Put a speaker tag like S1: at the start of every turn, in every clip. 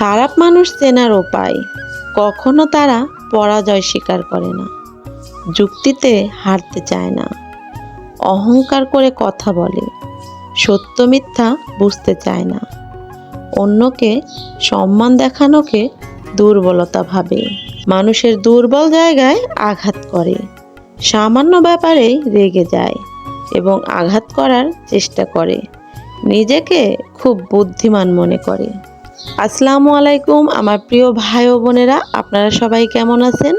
S1: খারাপ মানুষ চেনার উপায়। কখনো তারা পরাজয় স্বীকার করে না। যুক্তিতে হারতে চায় না। অহংকার করে কথা বলে। সত্য মিথ্যা বুঝতে চায় না। অন্যকে সম্মান দেখানোকে দুর্বলতা ভাবে। মানুষের দুর্বল জায়গায় আঘাত করে। সামান্য ব্যাপারেই রেগে যায় এবং আঘাত করার চেষ্টা করে। নিজেকে খুব বুদ্ধিমান মনে করে। আসসালামু আলাইকুম, আমার প্রিয় ভাই ও বোনেরা, আপনারা সবাই কেমন আছেন?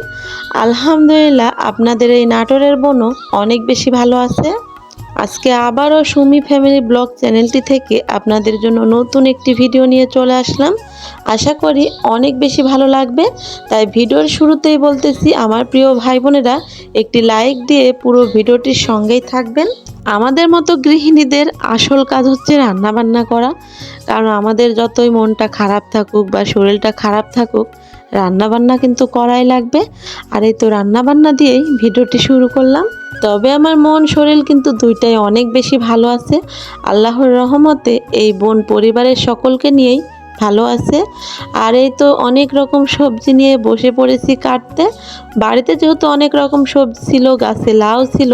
S1: আলহামদুলিল্লাহ, আপনাদের এই নাটোরের বোনও অনেক বেশি ভালো আছে। আজকে আবারও সুমি ফ্যামিলি ব্লগ চ্যানেলটি থেকে আপনাদের জন্য নতুন একটি ভিডিও নিয়ে চলে আসলাম। আশা করি অনেক বেশি ভালো লাগবে। তাই ভিডিওর শুরুতেই বলতেছি, আমার প্রিয় ভাই বোনেরা, একটি লাইক দিয়ে পুরো ভিডিওটির সঙ্গেই থাকবেন। আমাদের মতো গৃহিণীদের আসল কাজ হচ্ছে রান্না বান্না করা। কারণ আমাদের যতই মনটা খারাপ থাকুক বা শরীরটা খারাপ থাকুক রান্না বান্না কিন্তু করাই লাগবে। আর এই তো রান্না বান্না দিয়েই ভিডিওটি শুরু করলাম। তবে আমার মন, শরীর কিন্তু দুইটাই অনেক বেশি ভালো আছে। আল্লাহর রহমতে এই বোন পরিবারের সকলকে নিয়েই ভালো আছে। আর এই তো অনেক রকম সবজি নিয়ে বসে পড়েছি কাটতে। বাড়িতে যেহেতু অনেক রকম সবজি ছিল, গাছে লাউ ছিল,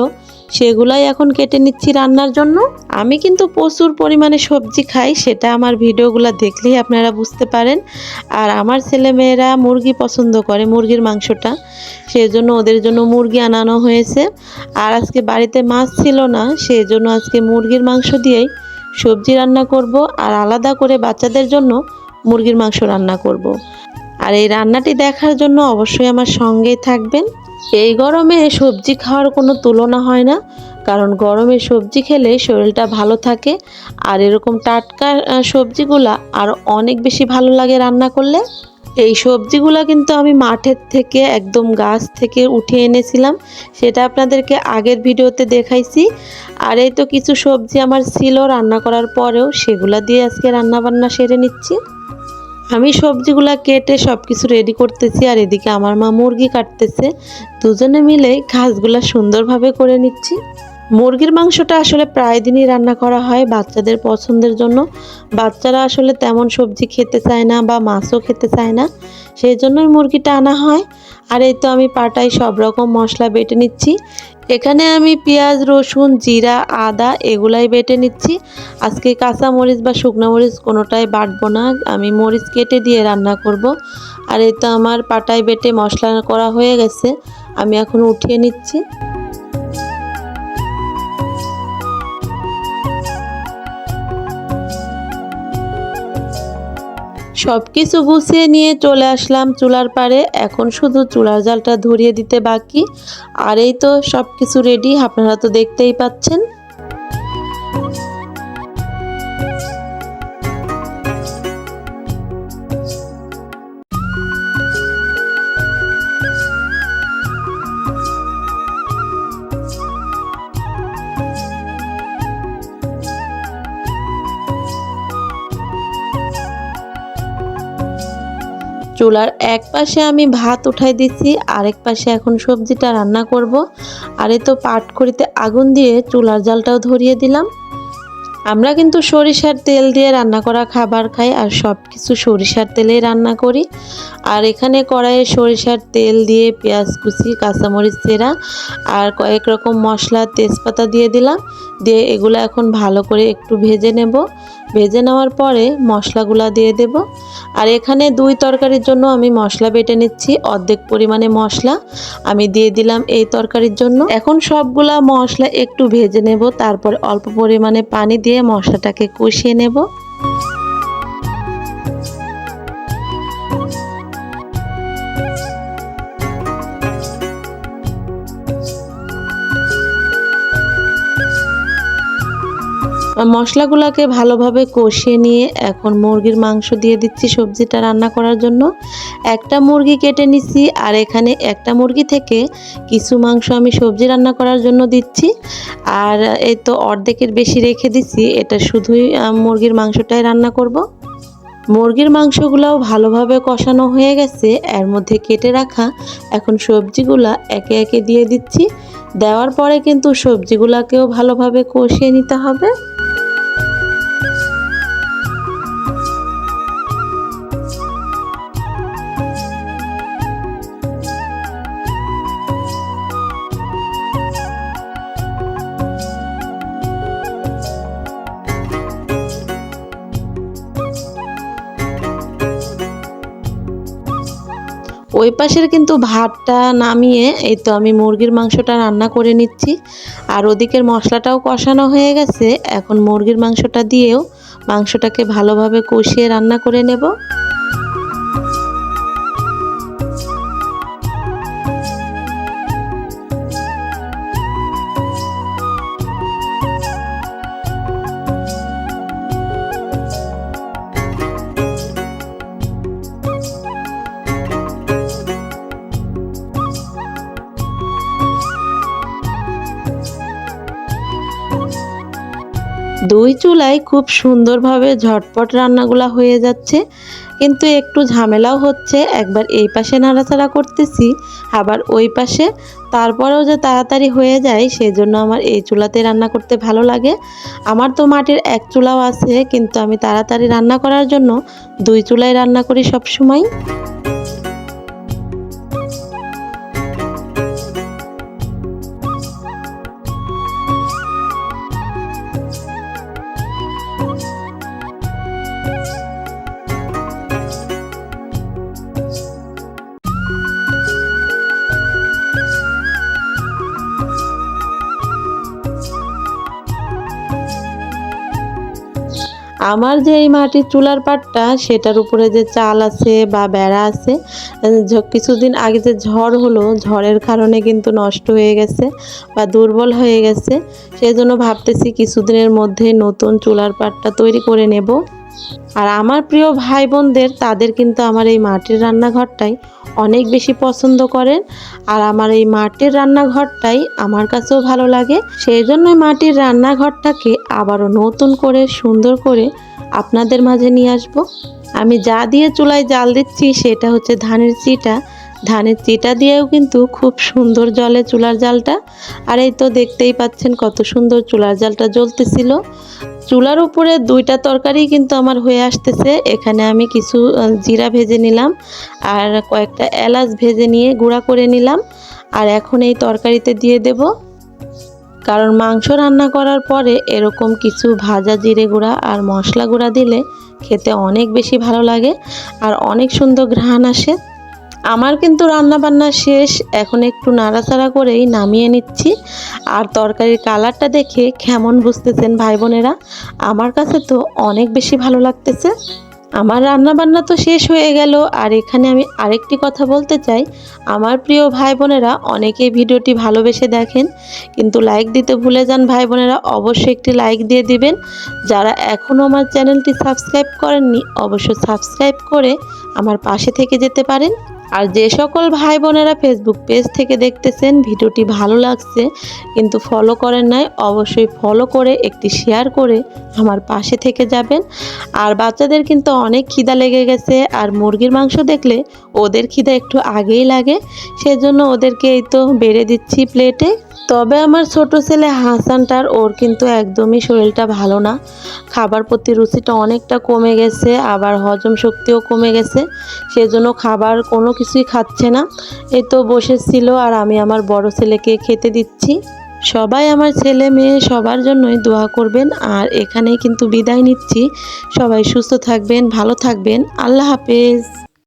S1: সেগুলাই এখন কেটে নিচ্ছি রান্নার জন্য। আমি কিন্তু প্রচুর পরিমাণে সবজি খাই, সেটা আমার ভিডিওগুলো দেখলেই আপনারা বুঝতে পারেন। আর আমার ছেলেমেয়েরা মুরগি পছন্দ করে, মুরগির মাংসটা। সেই জন্য ওদের জন্য মুরগি আনানো হয়েছে। আর আজকে বাড়িতে মাছ ছিল না সেই জন্য আজকে মুরগির মাংস দিয়েই সবজি রান্না করব। আর আলাদা করে বাচ্চাদের জন্য মুরগির মাংস রান্না করব। আর এই রান্নাটি দেখার জন্য অবশ্যই আমার সঙ্গেই থাকবেন। এই গরমে সবজি খাওয়ার কোনো তুলনা হয় না, কারণ গরমে সবজি খেলে শরীরটা ভালো থাকে। আর এরকম টাটকা সবজিগুলা আর অনেক বেশি ভালো লাগে রান্না করলে। এই সবজিগুলা কিন্তু আমি মাঠের থেকে একদম গাছ থেকে উঠে এনেছিলাম, সেটা আপনাদেরকে আগের ভিডিওতে দেখাইছি। আর এই তো কিছু সবজি আমার ছিল রান্না করার পরেও, সেগুলা দিয়ে আজকে রান্না বান্না সেরে নিচ্ছি। আমি সবজিগুলো কেটে সব কিছু রেডি করতেছি আর এদিকে আমার মা মুরগি কাটতেছে। দুজনে মিলে ঘাসগুলো সুন্দরভাবে করে নিচ্ছি। মুরগির মাংসটা আসলে প্রায় দিনই রান্না করা হয় বাচ্চাদের পছন্দের জন্য। বাচ্চারা আসলে তেমন সবজি খেতে চায় না বা মাছও খেতে চায় না। সেই জন্যই মুরগিটা আনা হয়। আর এই তো আমি পাটায় সব রকম মশলা বেটে নিচ্ছি। এখানে আমি পেঁয়াজ, রসুন, জিরা, আদা এগুলাই বেটে নিচ্ছি। আজকে কাঁচা মরিচ বা শুকনো মরিচ কোনোটাই বাটবো না। আমি মরিচ কেটে দিয়ে রান্না করব। আর এই তো আমার পাটায় বেটে মশলা করা হয়ে গেছে। আমি এখন উঠিয়ে নিচ্ছি। সব কিছু গুছিয়ে নিয়ে চলে আসলাম চুলার পারে এখন শুধু চুলার জালটা ধরিয়ে দিতে বাকি। আর এই তো সব কিছু রেডি আপনারা তো দেখতেই পাচ্ছেন। চুলার এক পাশে আমি ভাত উঠাই দিচ্ছি আরেক পাশে এখন সবজিটা রান্না করব। আর এ তো পাট করিতে আগুন দিয়ে চুলার জালটাও ধরিয়ে দিলাম। আমরা কিন্তু সরিষার তেল দিয়ে রান্না করা খাবার খাই আর সব কিছু সরিষার তেলেই রান্না করি। আর এখানে কড়াইয়ে সরিষার তেল দিয়ে পেঁয়াজ কুচি, কাঁচামরিচ চেরা আর কয়েক রকম মশলা, তেজপাতা দিয়ে দিলাম। দিয়ে এগুলো এখন ভালো করে একটু ভেজে নেব। ভেজে নেওয়ার পরে মশলাগুলা দিয়ে দেব। আর এখানে দুই তরকারির জন্য আমি মশলা বেটে নিচ্ছি, অর্ধেক পরিমাণে মশলা আমি দিয়ে দিলাম এই তরকারির জন্য। এখন সবগুলা মশলা একটু ভেজে নেব, তারপর অল্প পরিমাণে পানি দিয়ে মশলাটাকে কষিয়ে নেব। মশলাগুলোকে ভালোভাবে কষিয়ে নিয়ে এখন মুরগির মাংস দিয়ে দিচ্ছি সবজিটা রান্না করার জন্য। একটা মুরগি কেটে নিচ্ছি আর এখানে একটা মুরগি থেকে কিছু মাংস আমি সবজি রান্না করার জন্য দিচ্ছি। আর এই তো অর্ধেকের বেশি রেখে দিচ্ছি এটা শুধুই মুরগির মাংসটাই রান্না করব। মুরগির মাংসগুলোও ভালোভাবে কষানো হয়ে গেছে, এর মধ্যে কেটে রাখা এখন সবজিগুলা একে একে দিয়ে দিচ্ছি। দেওয়ার পরে কিন্তু সবজিগুলাকেও ভালোভাবে কষিয়ে নিতে হবে। ওই পাশের কিন্তু ভাতটা নামিয়ে, এই তো আমি মুরগির মাংসটা রান্না করে নিচ্ছি। আর ওদিকের মশলাটাও কষানো হয়ে গেছে। এখন মুরগির মাংসটা দিয়েও মাংসটাকে ভালোভাবে কষিয়ে রান্না করে নেব। দুই চুলায় খুব সুন্দরভাবে ঝটপট রান্নাগুলা হয়ে যাচ্ছে। কিন্তু একটু ঝামেলাও হচ্ছে, একবার এই পাশে নাড়াচাড়া করতেছি, আবার ওই পাশে। তারপরেও যে তাড়াতাড়ি হয়ে যায় সেই জন্য আমার এই চুলাতে রান্না করতে ভালো লাগে। আমার তো মাটির এক চুলাও আছে, কিন্তু আমি তাড়াতাড়ি রান্না করার জন্য দুই চুলায় রান্না করি সব আমার যে এই মাটির চুলার পাটটা, সেটার উপরে যে চাল আছে বা বেড়া আছে কিছুদিন আগে যে ঝড় হলো, ঝড়ের কারণে কিন্তু নষ্ট হয়ে গেছে বা দুর্বল হয়ে গেছে। সেই জন্য ভাবতেছি কিছুদিনের মধ্যে নতুন চুলার পাটটা তৈরি করে নেব। আর আমার প্রিয় ভাই বোনদের তাদের কিন্তু আমার এই মাটির রান্নাঘরটাই অনেক বেশি পছন্দ করেন। আর আমার এই মাটির রান্নাঘরটাই আমার কাছেও ভালো লাগে। সেই জন্যই মাটির রান্নাঘরটাকে আবারও নতুন করে, সুন্দর করে আপনাদের মাঝে নিয়ে আসব। আমি যা দিয়ে চুলায় জাল দিচ্ছি, সেটা হচ্ছে ধানের চিটা। ধানের চিটা দিয়েও কিন্তু খুব সুন্দর জলে চুলার জালটা। আর এই তো দেখতেই পাচ্ছেন কত সুন্দর চুলার জালটা জ্বলতেছিল। চুলার উপরে দুইটা তরকারি কিন্তু আমার হয়ে আসতেছে। এখানে আমি কিছু জিরা ভেজে নিলাম আর কয়েকটা এলাচ ভেজে নিয়ে গুঁড়া করে নিলাম। আর এখন এই তরকারিতে দিয়ে দেব। কারণ মাংস রান্না করার পরে এরকম কিছু ভাজা জিরে গুঁড়া আর মশলা গুঁড়া দিলে খেতে অনেক বেশি ভালো লাগে। আর অনেক সুন্দর ঘ্রাণ আসে। আমার কিন্তু রান্না বান্না শেষ, এখন একটু নাড়াচাড়া করেই নামিয়ে নিচ্ছি। আর তরকারির কালারটা দেখে কেমন বুঝতেছেন ভাই বোনেরা? আমার কাছে তো অনেক বেশি ভালো লাগতেছে। আমার রান্না বান্না তো শেষ হয়ে গেল, আর এখানে আমি আরেকটি কথা বলতে চাই। আমার প্রিয় ভাই বোনেরা, অনেকেই ভিডিওটি ভালোবেসে দেখেন, কিন্তু লাইক দিতে ভুলে যান ভাই বোনেরা, অবশ্যই একটি লাইক দিয়ে দিবেন। যারা এখনও আমার চ্যানেলটি সাবস্ক্রাইব করেননি, অবশ্যই সাবস্ক্রাইব করে আমার পাশে থেকে যেতে পারেন। আর যে সকল ভাই বোনেরা ফেসবুক পেজ থেকে দেখতেছেন, ভিডিওটি ভালো লাগছে, কিন্তু ফলো করেন নাই, অবশ্যই ফলো করে একটি শেয়ার করে আমার পাশে থেকে যাবেন। আর বাচ্চাদের কিন্তু অনেক খিদা লেগে গেছে, আর মুরগির মাংস দেখলে ওদের খিদা একটু আগেই লাগে। সেজন্য ওদেরকে এই তো বেড়ে দিচ্ছি প্লেটে তবে আমার ছোট ছেলে হাসানটার ওর কিন্তু একদমই শরীরটা ভালো না। খাবার প্রতি রুচিটা অনেকটা কমে গেছে, আবার হজম শক্তিও কমে গেছে। সেজন্য খাবার কোনো কিছুই খাচ্ছে না। এ তো বসেছিল আর আমি আমার বড় ছেলেকে খেতে দিচ্ছি। সবাই আমার ছেলে মেয়ে সবার জন্যই দোয়া করবেন আর এখানেই কিন্তু বিদায় নিচ্ছি। সবাই সুস্থ থাকবেন, ভালো থাকবেন। আল্লাহ হাফেজ।